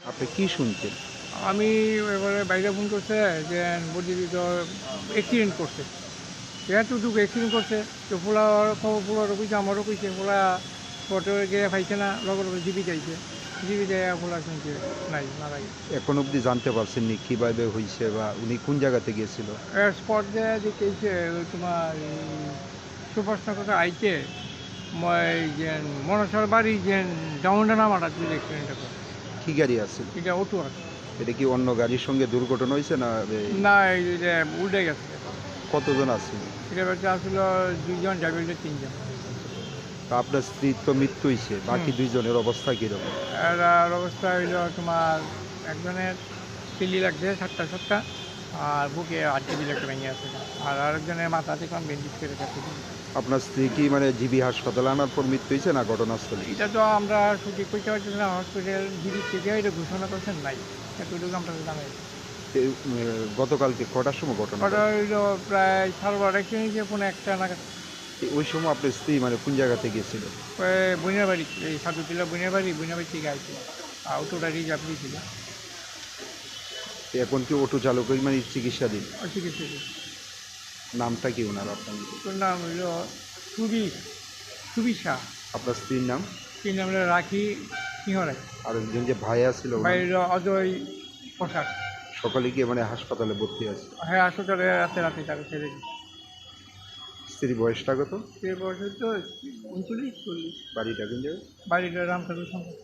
আপনি কি শুনছেন? আমি এবারে বাইরে ফোন করছে যে বলছি তো অ্যাক্সিডেন্ট করছে। এতটুকু অ্যাক্সিডেন্ট করছে তো পোলা খবর পোলারও কইছে আমারও কইছে পোলা ফটো গিয়ে পাইছে না লগর লগে জিবি যাইছে। জিবি যায় পোলা শুনছে নাই মারা গেছে। এখন অবধি জানতে পারছেন নি কীভাবে হয়েছে বা উনি কোন জায়গাতে গিয়েছিল? স্পট যে দেখেছে তোমার সুপারস্টার কথা আইছে মই যেন মনসার বাড়ি যে ডাউনটা নামাটা তুই অ্যাক্সিডেন্টটা করে কি গাড়ি আছে? এটা অটো আছে। এটা কি অন্য গাড়ির সঙ্গে দুর্ঘটনা হয়েছে না না এই যে উল্টে গেছে। কতজন আছে? এটা হচ্ছে আসলো দুইজন যাবে তিনজন। তা আপনার স্ত্রীর তো মৃত্যু হয়েছে বাকি। দুইজনের অবস্থা কীরকম? এর অবস্থা হইল তোমার একজনের চিলি লাগছে সাতটা সাতটা। আর বুকে আটটি একটা ভেঙে আছে। আর আরেকজনের মাথা থেকে বেন্ডিজ করে কাছে আপনার স্ত্রী কি মানে জিবি হাসপাতালে আনার পর মৃত্যু হয়েছে না ঘটনাস্থলে? এটা তো আমরা সঠিক করতে পারছি না হসপিটাল জিবি থেকে এটা ঘোষণা করছেন নাই। এতটুকু আমরা জানাই গতকালকে কটার সময় ঘটনা প্রায় সাড়ে বারোটা কিনেছে কোনো একটা নাগাদ। ওই সময় আপনার স্ত্রী মানে কোন জায়গাতে গিয়েছিল? বুনিয়া বাড়ি এই সাধুটিলা বুনিয়া বাড়ি বুনিয়া বাড়ি থেকে আইছিল। আর অটোটা রিজার্ভ দিয়েছিল। এখন কি অটো চালকই মানে চিকিৎসাধীন চিকিৎসা নামটা কি ওনার আপনার? নাম হইল সুবি সুবি শাহ। আপনার স্ত্রীর নাম? তিন নাম হলো রাখি সিংহরাই আর একজন যে ভাইয়া ছিল ওনার? বাইরে অজয় পোশাক সকালে গিয়ে মানে হাসপাতালে ভর্তি আছে। হ্যাঁ হাসপাতালে রাতে রাতে তাকে ছেড়ে দিই স্ত্রীর বয়সটা কত? সে বয়স তো উনচল্লিশ চল্লিশ। বাড়িটা কোন জায়গায়? বাড়িটা রামসাগর সংখ্যা